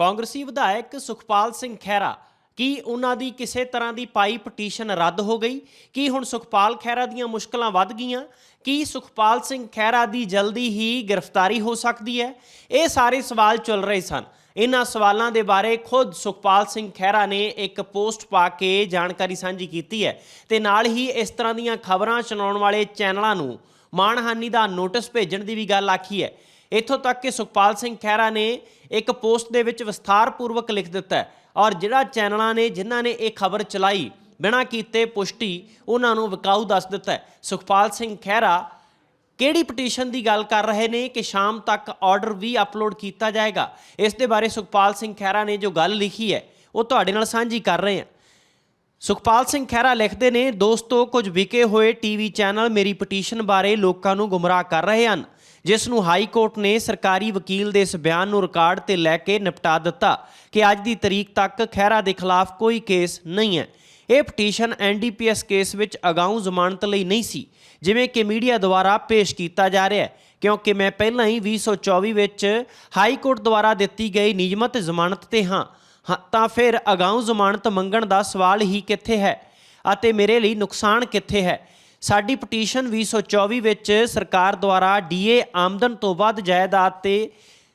ਕਾਂਗਰਸੀ ਵਿਧਾਇਕ ਸੁਖਪਾਲ ਸਿੰਘ ਖਹਿਰਾ, ਕੀ ਉਹਨਾਂ ਦੀ ਕਿਸੇ ਤਰ੍ਹਾਂ ਦੀ ਪਾਈ ਪਟੀਸ਼ਨ ਰੱਦ ਹੋ ਗਈ? ਕੀ ਹੁਣ ਸੁਖਪਾਲ ਖਹਿਰਾ ਦੀਆਂ ਮੁਸ਼ਕਲਾਂ ਵੱਧ ਗਈਆਂ? ਕੀ ਸੁਖਪਾਲ ਸਿੰਘ ਖਹਿਰਾ ਦੀ ਜਲਦੀ ਹੀ ਗ੍ਰਿਫਤਾਰੀ ਹੋ ਸਕਦੀ ਹੈ? ਇਹ ਸਾਰੇ ਸਵਾਲ ਚੱਲ ਰਹੇ ਸਨ। ਇਹਨਾਂ ਸਵਾਲਾਂ ਦੇ ਬਾਰੇ ਖੁਦ ਸੁਖਪਾਲ ਸਿੰਘ ਖਹਿਰਾ ਨੇ ਇੱਕ ਪੋਸਟ ਪਾ ਕੇ ਜਾਣਕਾਰੀ ਸਾਂਝੀ ਕੀਤੀ ਹੈ ਤੇ ਨਾਲ ਹੀ ਇਸ ਤਰ੍ਹਾਂ ਦੀਆਂ ਖਬਰਾਂ ਚਲਾਉਣ ਵਾਲੇ ਚੈਨਲਾਂ ਨੂੰ ਮਾਣਹਾਨੀ ਦਾ ਨੋਟਿਸ ਭੇਜਣ ਦੀ ਵੀ ਗੱਲ ਆਖੀ ਹੈ। ਇੱਥੋਂ ਤੱਕ ਕਿ ਸੁਖਪਾਲ ਸਿੰਘ ਖਹਿਰਾ ਨੇ ਇੱਕ ਪੋਸਟ ਦੇ ਵਿੱਚ ਵਿਸਥਾਰਪੂਰਵਕ ਲਿਖ ਦਿੱਤਾ ਔਰ ਜਿਹੜਾ ਚੈਨਲਾਂ ਨੇ, ਜਿਨ੍ਹਾਂ ਨੇ ਇਹ ਖਬਰ ਚਲਾਈ, ਬਿਨਾਂ ਕੀਤੇ ਪੁਸ਼ਟੀ ਉਹਨਾਂ ਨੂੰ ਵਿਕਾਊ ਦੱਸ ਦਿੱਤਾ ਸੁਖਪਾਲ ਸਿੰਘ ਖਹਿਰਾ ਕਿਹੜੀ ਪਟੀਸ਼ਨ ਦੀ ਗੱਲ ਕਰ ਰਹੇ ਨੇ ਕਿ ਸ਼ਾਮ ਤੱਕ ਆਰਡਰ ਵੀ ਅਪਲੋਡ ਕੀਤਾ ਜਾਏਗਾ? ਇਸ ਦੇ ਬਾਰੇ ਸੁਖਪਾਲ ਸਿੰਘ ਖਹਿਰਾ ਨੇ ਜੋ ਗੱਲ ਲਿਖੀ ਹੈ, ਉਹ ਤੁਹਾਡੇ ਨਾਲ ਸਾਂਝੀ ਕਰ ਰਹੇ ਹਾਂ। ਸੁਖਪਾਲ ਸਿੰਘ ਖਹਿਰਾ ਲਿਖਦੇ ਨੇ, ਦੋਸਤੋ, ਕੁਝ ਵਿਕੇ ਹੋਏ ਟੀਵੀ ਚੈਨਲ ਮੇਰੀ ਪਟੀਸ਼ਨ ਬਾਰੇ ਲੋਕਾਂ ਨੂੰ ਗੁੰਮਰਾਹ ਕਰ ਰਹੇ ਹਨ। ਜਿਸ ਨੂੰ ਹਾਈ ਕੋਰਟ ਨੇ ਸਰਕਾਰੀ ਵਕੀਲ ਦੇ ਇਸ ਬਿਆਨ ਨੂੰ ਰਿਕਾਰਡ ਤੇ ਲੈ ਕੇ ਨਿਪਟਾ ਦਿੱਤਾ ਕਿ ਅੱਜ ਦੀ ਤਰੀਕ ਤੱਕ ਖਹਿਰਾ ਦੇ ਖਿਲਾਫ ਕੋਈ ਕੇਸ ਨਹੀਂ ਹੈ। ਇਹ ਪਟੀਸ਼ਨ ਐਨਡੀਪੀਐਸ ਕੇਸ ਵਿੱਚ ਅਗਾਊਂ ਜ਼ਮਾਨਤ ਲਈ ਨਹੀਂ ਸੀ, ਜਿਵੇਂ ਕਿ ਮੀਡੀਆ ਦੁਆਰਾ ਪੇਸ਼ ਕੀਤਾ ਜਾ ਰਿਹਾ ਹੈ, ਕਿਉਂਕਿ ਮੈਂ ਪਹਿਲਾਂ ਹੀ 2024 ਵਿੱਚ ਹਾਈ ਕੋਰਟ ਦੁਆਰਾ ਦਿੱਤੀ ਗਈ ਨਿਯਮਤ ਜ਼ਮਾਨਤ ਤੇ ਹਾਂ। ਹਾਂ, ਤਾਂ ਫਿਰ ਅਗਾਊਂ ਜ਼ਮਾਨਤ ਮੰਗਣ ਦਾ ਸਵਾਲ ਹੀ ਕਿੱਥੇ ਹੈ ਅਤੇ ਮੇਰੇ ਲਈ ਨੁਕਸਾਨ ਕਿੱਥੇ ਹੈ? ਸਾਡੀ ਪਟੀਸ਼ਨ 2024 ਵਿੱਚ ਸਰਕਾਰ ਦੁਆਰਾ ਡੀਏ ਆਮਦਨ ਤੋਂ ਵੱਧ ਜਾਇਦਾਦ ਤੇ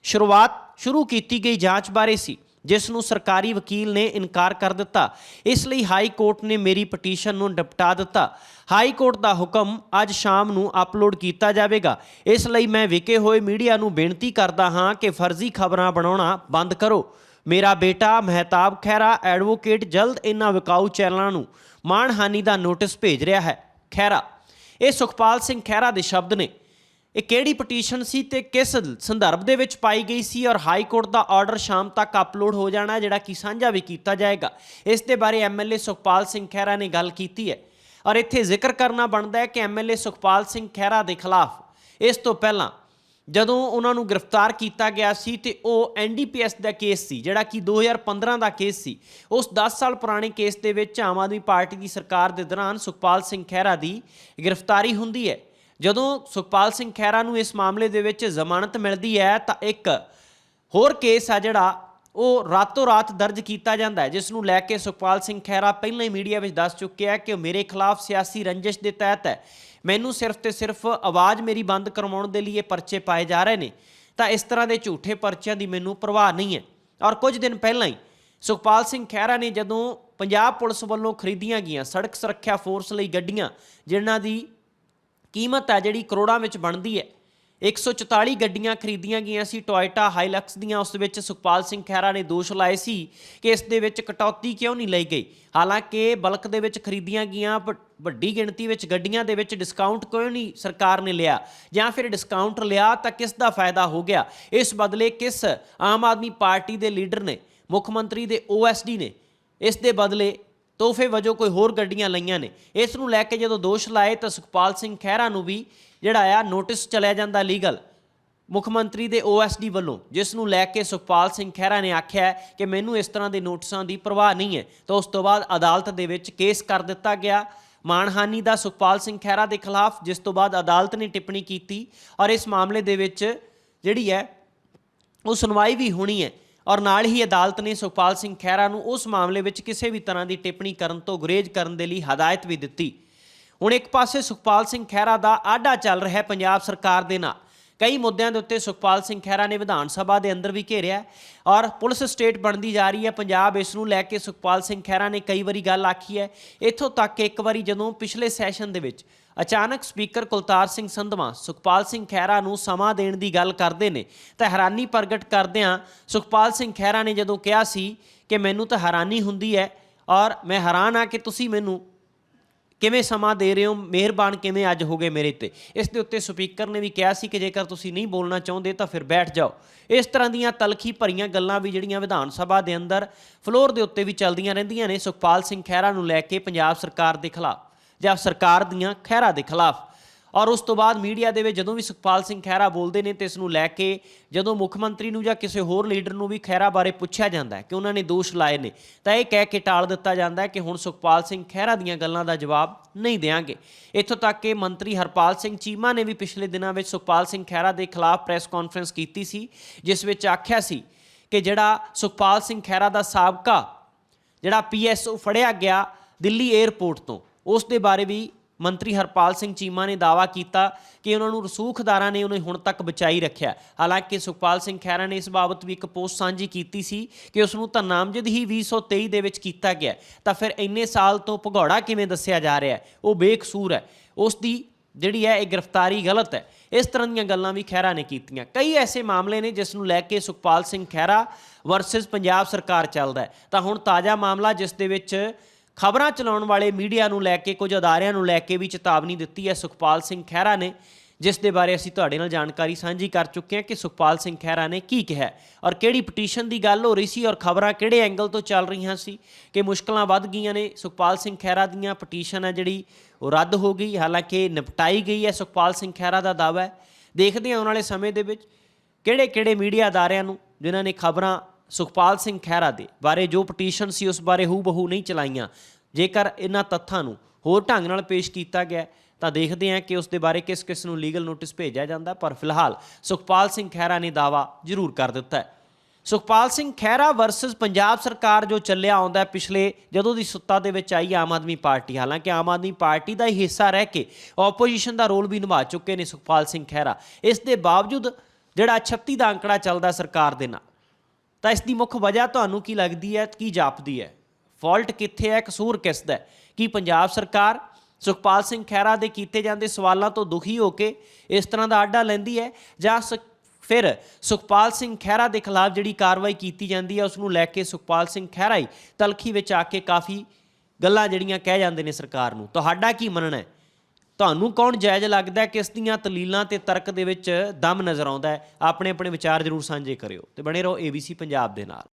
ਸ਼ੁਰੂਆਤ ਸ਼ੁਰੂ ਕੀਤੀ ਗਈ ਜਾਂਚ ਬਾਰੇ ਸੀ, ਜਿਸ ਨੂੰ ਸਰਕਾਰੀ ਵਕੀਲ ਨੇ ਇਨਕਾਰ ਕਰ ਦਿੱਤਾ। ਇਸ ਲਈ ਹਾਈ ਕੋਰਟ ਨੇ ਮੇਰੀ ਪਟੀਸ਼ਨ ਨੂੰ ਨਿਪਟਾ ਦਿੱਤਾ। ਹਾਈ ਕੋਰਟ ਦਾ ਹੁਕਮ ਅੱਜ ਸ਼ਾਮ ਨੂੰ ਅਪਲੋਡ ਕੀਤਾ ਜਾਵੇਗਾ। ਇਸ ਲਈ ਮੈਂ ਵਿਕੇ ਹੋਏ ਮੀਡੀਆ ਨੂੰ ਬੇਨਤੀ ਕਰਦਾ ਹਾਂ ਕਿ ਫਰਜ਼ੀ ਖਬਰਾਂ ਬਣਾਉਣਾ ਬੰਦ ਕਰੋ। ਮੇਰਾ ਬੇਟਾ ਮਹਿਤਾਬ ਖਹਿਰਾ ਐਡਵੋਕੇਟ ਜਲਦ ਇਹਨਾਂ ਵਿਕਾਊ ਚੈਨਲਾਂ ਨੂੰ ਮਾਣਹਾਨੀ ਦਾ ਨੋਟਿਸ ਭੇਜ ਰਿਹਾ ਹੈ। ਖਹਿਰਾ। ਇਹ ਸੁਖਪਾਲ ਸਿੰਘ ਖਹਿਰਾ ਦੇ ਸ਼ਬਦ ਨੇ। ਇਹ ਕਿਹੜੀ ਪਟੀਸ਼ਨ ਸੀ ਤੇ ਕਿਸ ਸੰਦਰਭ ਦੇ ਵਿੱਚ ਪਾਈ ਗਈ ਸੀ ਔਰ ਹਾਈ ਕੋਰਟ ਦਾ ਆਰਡਰ ਸ਼ਾਮ ਤੱਕ ਅਪਲੋਡ ਹੋ ਜਾਣਾ ਜਿਹੜਾ ਕਿ ਸਾਂਝਾ ਵੀ ਕੀਤਾ ਜਾਏਗਾ। ਇਸ ਦੇ ਬਾਰੇ ਐਮਐਲਏ ਸੁਖਪਾਲ ਸਿੰਘ ਖਹਿਰਾ ਨੇ ਗੱਲ ਕੀਤੀ ਹੈ। ਔਰ ਇੱਥੇ ਜ਼ਿਕਰ ਕਰਨਾ ਬਣਦਾ ਹੈ ਕਿ ਐਮਐਲਏ ਸੁਖਪਾਲ ਸਿੰਘ ਖਹਿਰਾ ਦੇ ਖਿਲਾਫ ਇਸ ਤੋਂ ਪਹਿਲਾਂ ਜਦੋਂ ਉਹਨਾਂ ਨੂੰ ਗ੍ਰਿਫਤਾਰ ਕੀਤਾ ਗਿਆ ਸੀ ਤੇ ਉਹ ਐਨਡੀਪੀਐਸ ਦਾ ਕੇਸ ਸੀ, ਜਿਹੜਾ ਕਿ 2015 ਦਾ ਕੇਸ ਸੀ। ਉਸ 10 ਸਾਲ ਪੁਰਾਣੇ ਕੇਸ ਦੇ ਵਿੱਚ ਆਮ ਆਦਮੀ ਪਾਰਟੀ ਦੀ ਸਰਕਾਰ ਦੇ ਦੌਰਾਨ ਸੁਖਪਾਲ ਸਿੰਘ ਖਹਿਰਾ ਦੀ ਗ੍ਰਿਫਤਾਰੀ ਹੁੰਦੀ ਹੈ। ਜਦੋਂ ਸੁਖਪਾਲ ਸਿੰਘ ਖਹਿਰਾ ਨੂੰ ਇਸ ਮਾਮਲੇ ਦੇ ਵਿੱਚ ਜ਼ਮਾਨਤ ਮਿਲਦੀ ਹੈ ਤਾਂ ਇੱਕ ਹੋਰ ਕੇਸ ਆ ਜਿਹੜਾ ਉਹ ਰਾਤੋਂ ਰਾਤ ਦਰਜ ਕੀਤਾ ਜਾਂਦਾ ਹੈ ਜਿਸ ਨੂੰ ਲੈ ਕੇ ਸੁਖਪਾਲ ਸਿੰਘ ਖਹਿਰਾ ਪਹਿਲਾਂ ਹੀ ਮੀਡੀਆ ਵਿੱਚ ਦੱਸ ਚੁੱਕਿਆ ਹੈ ਕਿ ਉਹ ਮੇਰੇ ਖਿਲਾਫ ਸਿਆਸੀ ਰੰਜਿਸ਼ ਦੇ ਤਹਿਤ ਹੈ। ਮੈਨੂੰ ਸਿਰਫ ਤੇ ਸਿਰਫ ਆਵਾਜ਼ ਮੇਰੀ ਬੰਦ ਕਰਵਾਉਣ ਦੇ ਲਈ ਇਹ ਪਰਚੇ ਪਾਏ ਜਾ ਰਹੇ ਨੇ। ਤਾਂ ਇਸ ਤਰ੍ਹਾਂ ਦੇ ਝੂਠੇ ਪਰਚਿਆਂ ਦੀ ਮੈਨੂੰ ਪਰਵਾਹ ਨਹੀਂ ਹੈ। ਔਰ ਕੁਝ ਦਿਨ ਪਹਿਲਾਂ ਹੀ ਸੁਖਪਾਲ ਸਿੰਘ ਖਹਿਰਾ ਨੇ ਜਦੋਂ ਪੰਜਾਬ ਪੁਲਿਸ ਵੱਲੋਂ ਖਰੀਦੀਆਂ ਗਈਆਂ ਸੜਕ ਸੁਰੱਖਿਆ ਫੋਰਸ ਲਈ ਗੱਡੀਆਂ, ਜਿਨ੍ਹਾਂ ਦੀ ਕੀਮਤ ਹੈ ਜਿਹੜੀ ਕਰੋੜਾਂ ਵਿੱਚ ਬਣਦੀ ਹੈ 144 ਗੱਡੀਆਂ ਖਰੀਦੀਆਂ ਗਈਆਂ ਸੀ। ਟੋਇਟਾ ਹਾਈਲਕਸ ਦੀਆਂ, ਉਸ ਵਿੱਚ ਸੁਖਪਾਲ ਸਿੰਘ ਖਹਿਰਾ ਨੇ ਦੋਸ਼ ਲਾਏ ਸੀ ਕਿ ਇਸ ਦੇ ਵਿੱਚ ਕਟੌਤੀ ਕਿਉਂ ਨਹੀਂ ਲਈ ਗਈ। ਹਾਲਾਂਕਿ ਬਲਕ ਦੇ ਵਿੱਚ ਖਰੀਦੀਆਂ ਗਈਆਂ ਵੱਡੀ ਗਿਣਤੀ ਵਿੱਚ ਗੱਡੀਆਂ ਦੇ ਵਿੱਚ ਡਿਸਕਾਊਂਟ ਕਿਉਂ ਨਹੀਂ ਸਰਕਾਰ ਨੇ ਲਿਆ? ਜਾਂ ਫਿਰ ਡਿਸਕਾਊਂਟ ਲਿਆ ਤਾਂ ਕਿਸ ਦਾ ਫਾਇਦਾ ਹੋ ਗਿਆ? ਇਸ ਬਦਲੇ ਕਿਸ ਆਮ ਆਦਮੀ ਪਾਰਟੀ ਦੇ ਲੀਡਰ ਨੇ, ਮੁੱਖ ਮੰਤਰੀ ਦੇ ਓਐਸਡੀ ਨੇ, ਇਸ ਦੇ ਬਦਲੇ ਤੋਹਫੇ ਵਜੋਂ ਕੋਈ ਹੋਰ ਗੱਡੀਆਂ ਲਈਆਂ ਨੇ। ਇਸ ਨੂੰ ਲੈ ਕੇ ਜਦੋਂ ਦੋਸ਼ ਲਾਏ ਤਾਂ ਸੁਖਪਾਲ ਸਿੰਘ ਖਹਿਰਾ ਨੂੰ ਵੀ ਜਿਹੜਾ ਆ ਨੋਟਿਸ ਚਲਿਆ ਜਾਂਦਾ ਲੀਗਲ ਮੁੱਖ ਮੰਤਰੀ ਦੇ ਓਐਸਡੀ ਵੱਲੋਂ, ਜਿਸ ਨੂੰ ਲੈ ਕੇ ਸੁਖਪਾਲ ਸਿੰਘ ਖਹਿਰਾ ਨੇ ਆਖਿਆ ਕਿ ਮੈਨੂੰ ਇਸ ਤਰ੍ਹਾਂ ਦੇ ਨੋਟਿਸਾਂ ਦੀ ਪਰਵਾਹ ਨਹੀਂ ਹੈ। ਤਾਂ ਉਸ ਤੋਂ ਬਾਅਦ ਅਦਾਲਤ ਦੇ ਵਿੱਚ ਕੇਸ ਕਰ ਦਿੱਤਾ ਗਿਆ। ਮਾਣਹਾਨੀ ਦਾ ਸੁਖਪਾਲ ਸਿੰਘ ਖਹਿਰਾ ਦੇ ਖਿਲਾਫ, ਜਿਸ ਤੋਂ ਬਾਅਦ ਅਦਾਲਤ ਨੇ ਟਿੱਪਣੀ ਕੀਤੀ ਔਰ ਇਸ ਮਾਮਲੇ ਦੇ ਵਿੱਚ ਜਿਹੜੀ ਹੈ, ਉਹ ਸੁਣਵਾਈ ਵੀ ਹੋਣੀ ਹੈ। ਔਰ ਨਾਲ ਹੀ ਅਦਾਲਤ ਨੇ ਸੁਖਪਾਲ ਸਿੰਘ ਖਹਿਰਾ ਨੂੰ ਉਸ ਮਾਮਲੇ ਵਿੱਚ ਕਿਸੇ ਵੀ ਤਰ੍ਹਾਂ ਦੀ ਟਿੱਪਣੀ ਕਰਨ ਤੋਂ ਗੁਰੇਜ਼ ਕਰਨ ਦੇ ਲਈ ਹਦਾਇਤ ਵੀ ਦਿੱਤੀ। ਹੁਣ ਇੱਕ ਪਾਸੇ ਸੁਖਪਾਲ ਸਿੰਘ ਖਹਿਰਾ ਦਾ ਆਡਾ ਚੱਲ ਰਿਹਾ ਹੈ ਪੰਜਾਬ ਸਰਕਾਰ ਦੇ ਨਾਲ। ਕਈ ਮੁੱਦਿਆਂ ਦੇ ਉੱਤੇ ਸੁਖਪਾਲ ਸਿੰਘ ਖਹਿਰਾ ਨੇ ਵਿਧਾਨ ਸਭਾ ਦੇ ਅੰਦਰ ਵੀ ਘੇਰਿਆ ਔਰ ਪੁਲਿਸ ਸਟੇਟ ਬਣਦੀ ਜਾ ਰਹੀ ਹੈ। ਪੰਜਾਬ ਇਸ ਨੂੰ ਲੈ ਕੇ ਸੁਖਪਾਲ ਸਿੰਘ ਖਹਿਰਾ ਨੇ ਕਈ ਵਾਰੀ ਗੱਲ ਆਖੀ ਹੈ। ਇੱਥੋਂ ਤੱਕ ਕਿ ਇੱਕ ਵਾਰੀ ਜਦੋਂ ਪਿਛਲੇ ਸੈਸ਼ਨ ਦੇ ਵਿੱਚ ਅਚਾਨਕ ਸਪੀਕਰ ਕੁਲਤਾਰ ਸਿੰਘ ਸੰਧਵਾ, ਸੁਖਪਾਲ ਸਿੰਘ ਖਹਿਰਾ ਨੂੰ ਸਮਾਂ ਦੇਣ ਦੀ ਗੱਲ ਕਰਦੇ ਨੇ, ਤਾਂ ਹੈਰਾਨੀ ਪ੍ਰਗਟ ਕਰਦਿਆਂ ਸੁਖਪਾਲ ਸਿੰਘ ਖਹਿਰਾ ਨੇ ਜਦੋਂ ਕਿਹਾ ਸੀ ਕਿ ਮੈਨੂੰ ਤਾਂ ਹੈਰਾਨੀ ਹੁੰਦੀ ਹੈ ਔਰ ਮੈਂ ਹੈਰਾਨ ਆ ਕਿ ਤੁਸੀਂ ਮੈਨੂੰ ਕਿਵੇਂ ਸਮਾਂ ਦੇ ਰਹੇ ਹੋ, ਮਿਹਰਬਾਨ ਕਿਵੇਂ ਅੱਜ ਹੋ ਗਏ ਮੇਰੇ ਤੇ? ਇਸ ਦੇ ਉੱਤੇ ਸਪੀਕਰ ਨੇ ਵੀ ਕਿਹਾ ਸੀ ਕਿ ਜੇਕਰ ਤੁਸੀਂ ਨਹੀਂ ਬੋਲਣਾ ਚਾਹੁੰਦੇ ਤਾਂ ਫਿਰ ਬੈਠ ਜਾਓ। ਇਸ ਤਰ੍ਹਾਂ ਦੀਆਂ ਤਲਖੀ ਭਰੀਆਂ ਗੱਲਾਂ ਵੀ ਜਿਹੜੀਆਂ ਵਿਧਾਨ ਸਭਾ ਦੇ ਅੰਦਰ ਫਲੋਰ ਦੇ ਉੱਤੇ ਵੀ ਚੱਲਦੀਆਂ ਰਹਿੰਦੀਆਂ ਨੇ, ਸੁਖਪਾਲ ਸਿੰਘ ਖਹਿਰਾ ਨੂੰ ਲੈ ਕੇ ਪੰਜਾਬ ਸਰਕਾਰ ਦੇ ਖਿਲਾਫ। ਜਾਂ ਸਰਕਾਰ ਦੀਆਂ ਖਹਿਰਾ ਦੇ ਖਿਲਾਫ। ਔਰ ਉਸ ਤੋਂ ਬਾਅਦ ਮੀਡੀਆ ਦੇ ਵਿੱਚ ਜਦੋਂ ਵੀ ਸੁਖਪਾਲ ਸਿੰਘ ਖਹਿਰਾ ਬੋਲਦੇ ਨੇ ਤੇ ਇਸ ਨੂੰ ਲੈ ਕੇ ਜਦੋਂ ਮੁੱਖ ਮੰਤਰੀ ਨੂੰ ਜਾਂ ਕਿਸੇ ਹੋਰ ਲੀਡਰ ਨੂੰ ਵੀ ਖਹਿਰਾ ਬਾਰੇ ਪੁੱਛਿਆ ਜਾਂਦਾ ਹੈ ਕਿ ਉਹਨਾਂ ਨੇ ਦੋਸ਼ ਲਾਏ ਨੇ, ਤਾਂ ਇਹ ਕਹਿ ਕੇ ਟਾਲ ਦਿੱਤਾ ਜਾਂਦਾ ਹੈ ਕਿ ਹੁਣ ਸੁਖਪਾਲ ਸਿੰਘ ਖਹਿਰਾ ਦੀਆਂ ਗੱਲਾਂ ਦਾ ਜਵਾਬ ਨਹੀਂ ਦੇਵਾਂਗੇ। ਇੱਥੋਂ ਤੱਕ ਕਿ ਮੰਤਰੀ ਹਰਪਾਲ ਸਿੰਘ ਚੀਮਾ ਨੇ ਵੀ ਪਿਛਲੇ ਦਿਨਾਂ ਵਿੱਚ ਸੁਖਪਾਲ ਸਿੰਘ ਖਹਿਰਾ ਦੇ ਖਿਲਾਫ ਪ੍ਰੈਸ ਕਾਨਫਰੰਸ ਕੀਤੀ ਸੀ, ਜਿਸ ਵਿੱਚ ਆਖਿਆ ਸੀ ਕਿ ਜਿਹੜਾ ਸੁਖਪਾਲ ਸਿੰਘ ਖਹਿਰਾ ਦਾ ਸਾਬਕਾ ਜਿਹੜਾ ਪੀਐਸਓ ਫੜਿਆ ਗਿਆ ਦਿੱਲੀ 에ਅਰਪੋਰਟ ਤੋਂ ਉਸ ਦੇ ਬਾਰੇ ਵੀ ਮੰਤਰੀ ਹਰਪਾਲ ਸਿੰਘ ਚੀਮਾ ਨੇ ਦਾਵਾ ਕੀਤਾ ਕਿ ਉਹਨਾਂ ਨੂੰ ਰਸੂਖਦਾਰਾਂ ਨੇ ਉਹਨੇ ਹੁਣ ਤੱਕ ਬਚਾਈ ਰੱਖਿਆ। ਹਾਲਾਂਕਿ ਸੁਖਪਾਲ ਸਿੰਘ ਖਹਿਰਾ ਨੇ ਇਸ ਬਾਬਤ ਵੀ ਇੱਕ ਪੋਸਟ ਸਾਂਝੀ ਕੀਤੀ ਸੀ ਕਿ ਉਸ ਨੂੰ ਤਾਂ ਨਾਮਜ਼ਦ ਹੀ 2023 ਦੇ ਵਿੱਚ ਕੀਤਾ ਗਿਆ ਤਾਂ ਫਿਰ ਇੰਨੇ ਸਾਲ ਤੋਂ ਭਗੌੜਾ ਕਿਵੇਂ ਦੱਸਿਆ ਜਾ ਰਿਹਾ ਉਹ ਬੇਕਸੂਰ ਹੈ। ਉਸ ਦੀ ਜਿਹੜੀ ਹੈ, ਇਹ ਗ੍ਰਿਫਤਾਰੀ ਗਲਤ ਹੈ। ਇਸ ਤਰ੍ਹਾਂ ਦੀਆਂ ਗੱਲਾਂ ਵੀ ਖਹਿਰਾ ਨੇ ਕੀਤੀਆਂ। ਕਈ ਐਸੇ ਮਾਮਲੇ ਨੇ ਜਿਸ ਨੂੰ ਲੈ ਕੇ ਸੁਖਪਾਲ ਸਿੰਘ ਖਹਿਰਾ ਵਰਸਸ ਪੰਜਾਬ ਸਰਕਾਰ ਚੱਲਦਾ ਤਾਂ ਹੁਣ ਤਾਜ਼ਾ ਮਾਮਲਾ ਜਿਸ ਦੇ ਵਿੱਚ ਖਬਰਾਂ ਚਲਾਉਣ ਵਾਲੇ ਮੀਡੀਆ ਨੂੰ ਲੈ ਕੇ, ਕੁਝ ਅਦਾਰਿਆਂ ਨੂੰ ਲੈ ਕੇ ਵੀ ਚੇਤਾਵਨੀ ਦਿੱਤੀ ਹੈ। ਸੁਖਪਾਲ ਸਿੰਘ ਖਹਿਰਾ ਨੇ, ਜਿਸ ਦੇ ਬਾਰੇ ਅਸੀਂ ਤੁਹਾਡੇ ਨਾਲ ਜਾਣਕਾਰੀ ਸਾਂਝੀ ਕਰ ਚੁੱਕੇ ਹਾਂ ਕਿ ਸੁਖਪਾਲ ਸਿੰਘ ਖਹਿਰਾ ਨੇ ਕੀ ਕਿਹਾ ਔਰ ਕਿਹੜੀ ਪਟੀਸ਼ਨ ਦੀ ਗੱਲ ਹੋ ਰਹੀ ਸੀ ਔਰ ਖਬਰਾਂ ਕਿਹੜੇ ਐਂਗਲ ਤੋਂ ਚੱਲ ਰਹੀਆਂ ਸੀ, ਕਿ ਮੁਸ਼ਕਲਾਂ ਵੱਧ ਗਈਆਂ ਨੇ। ਸੁਖਪਾਲ ਸਿੰਘ ਖਹਿਰਾ ਦੀਆਂ ਪਟੀਸ਼ਨ ਹੈ ਜਿਹੜੀ ਉਹ ਰੱਦ ਹੋ ਗਈ, ਹਾਲਾਂਕਿ ਨਿਪਟਾਈ ਗਈ ਹੈ ਸੁਖਪਾਲ ਸਿੰਘ ਖਹਿਰਾ ਦਾ ਦਾਅਵਾ ਹੈ। ਦੇਖਦੇ ਹਾਂ ਆਉਣ ਵਾਲੇ ਸਮੇਂ ਦੇ ਵਿੱਚ ਕਿਹੜੇ ਕਿਹੜੇ ਮੀਡੀਆ ਅਦਾਰਿਆਂ ਨੂੰ, ਜਿਨ੍ਹਾਂ ਨੇ ਖਬਰਾਂ ਸੁਖਪਾਲ ਸਿੰਘ ਖਹਿਰਾ ਦੇ ਬਾਰੇ ਜੋ ਪਟੀਸ਼ਨ ਸੀ ਉਸ ਬਾਰੇ ਹੂ ਬਹੂ ਨਹੀਂ ਚਲਾਈਆਂ। ਜੇਕਰ ਇਹਨਾਂ ਤੱਥਾਂ ਨੂੰ ਹੋਰ ਢੰਗ ਨਾਲ ਪੇਸ਼ ਕੀਤਾ ਗਿਆ ਤਾਂ ਦੇਖਦੇ ਹਾਂ ਕਿ ਉਸ ਦੇ ਬਾਰੇ ਕਿਸ ਕਿਸ ਨੂੰ ਲੀਗਲ ਨੋਟਿਸ ਭੇਜਿਆ ਜਾਂਦਾ ਪਰ ਫਿਲਹਾਲ ਸੁਖਪਾਲ ਸਿੰਘ ਖਹਿਰਾ ਨੇ ਦਾਵਾ ਜ਼ਰੂਰ ਕਰ ਦਿੱਤਾ ਹੈ। ਸੁਖਪਾਲ ਸਿੰਘ ਖਹਿਰਾ ਵਰਸਸ ਪੰਜਾਬ ਸਰਕਾਰ ਜੋ ਚੱਲਿਆ ਆਉਂਦਾ ਪਿਛਲੇ, ਜਦੋਂ ਦੀ ਸੁੱਤਾ ਦੇ ਵਿੱਚ ਆਈ ਆਮ ਆਦਮੀ ਪਾਰਟੀ, ਹਾਲਾਂਕਿ ਆਮ ਆਦਮੀ ਪਾਰਟੀ ਦਾ ਹੀ ਹਿੱਸਾ ਰਹਿ ਕੇ ਆਪੋਜੀਸ਼ਨ ਦਾ ਰੋਲ ਵੀ ਨਿਭਾ ਚੁੱਕੇ ਨੇ ਸੁਖਪਾਲ ਸਿੰਘ ਖਹਿਰਾ। ਇਸ ਦੇ ਬਾਵਜੂਦ ਜਿਹੜਾ 36 ਦਾ ਅੰਕੜਾ ਚੱਲਦਾ ਸਰਕਾਰ ਦੇ ਨਾਲ ਤਾਂ ਇਸ ਦੀ ਮੁੱਖ ਵਜ੍ਹਾ ਤੁਹਾਨੂੰ ਕੀ ਲੱਗਦੀ ਹੈ, ਕੀ ਜਾਪਦੀ ਹੈ? ਫਾਲਟ ਕਿੱਥੇ ਹੈ, ਕਸੂਰ ਕਿਸ ਦਾ ਹੈ? ਕੀ ਪੰਜਾਬ ਸਰਕਾਰ ਸੁਖਪਾਲ ਸਿੰਘ ਖਹਿਰਾ ਦੇ ਕੀਤੇ ਜਾਂਦੇ ਸਵਾਲਾਂ ਤੋਂ ਦੁਖੀ ਹੋ ਕੇ ਇਸ ਤਰ੍ਹਾਂ ਦਾ ਆਡਾ ਲੈਂਦੀ ਹੈ? ਜਾਂ ਸ- ਫਿਰ ਸੁਖਪਾਲ ਸਿੰਘ ਖਹਿਰਾ ਦੇ ਖਿਲਾਫ ਜਿਹੜੀ ਕਾਰਵਾਈ ਕੀਤੀ ਜਾਂਦੀ ਹੈ, ਉਸ ਨੂੰ ਲੈ ਕੇ ਸੁਖਪਾਲ ਸਿੰਘ ਖਹਿਰਾ ਹੀ ਤਲਖੀ ਵਿੱਚ ਆ ਕੇ ਕਾਫੀ ਗੱਲਾਂ ਜਿਹੜੀਆਂ ਕਹਿ ਜਾਂਦੇ ਨੇ ਸਰਕਾਰ ਨੂੰ। ਤੁਹਾਡਾ ਕੀ ਮੰਨਣਾ ਹੈ? ਤੁਹਾਨੂੰ ਕੌਣ ਜਾਇਜ਼ ਲੱਗਦਾ ਕਿਸ ਦੀਆਂ ਦਲੀਲਾਂ ਤੇ ਤਰਕ ਦੇ ਵਿੱਚ ਦਮ ਨਜ਼ਰ ਆਉਂਦਾ ਹੈ? ਆਪਣੇ ਆਪਣੇ ਵਿਚਾਰ ਜ਼ਰੂਰ ਸਾਂਝੇ ਕਰਿਓ ਤੇ ਬਣੇ ਰਹੋ ABC ਪੰਜਾਬ ਦੇ ਨਾਲ।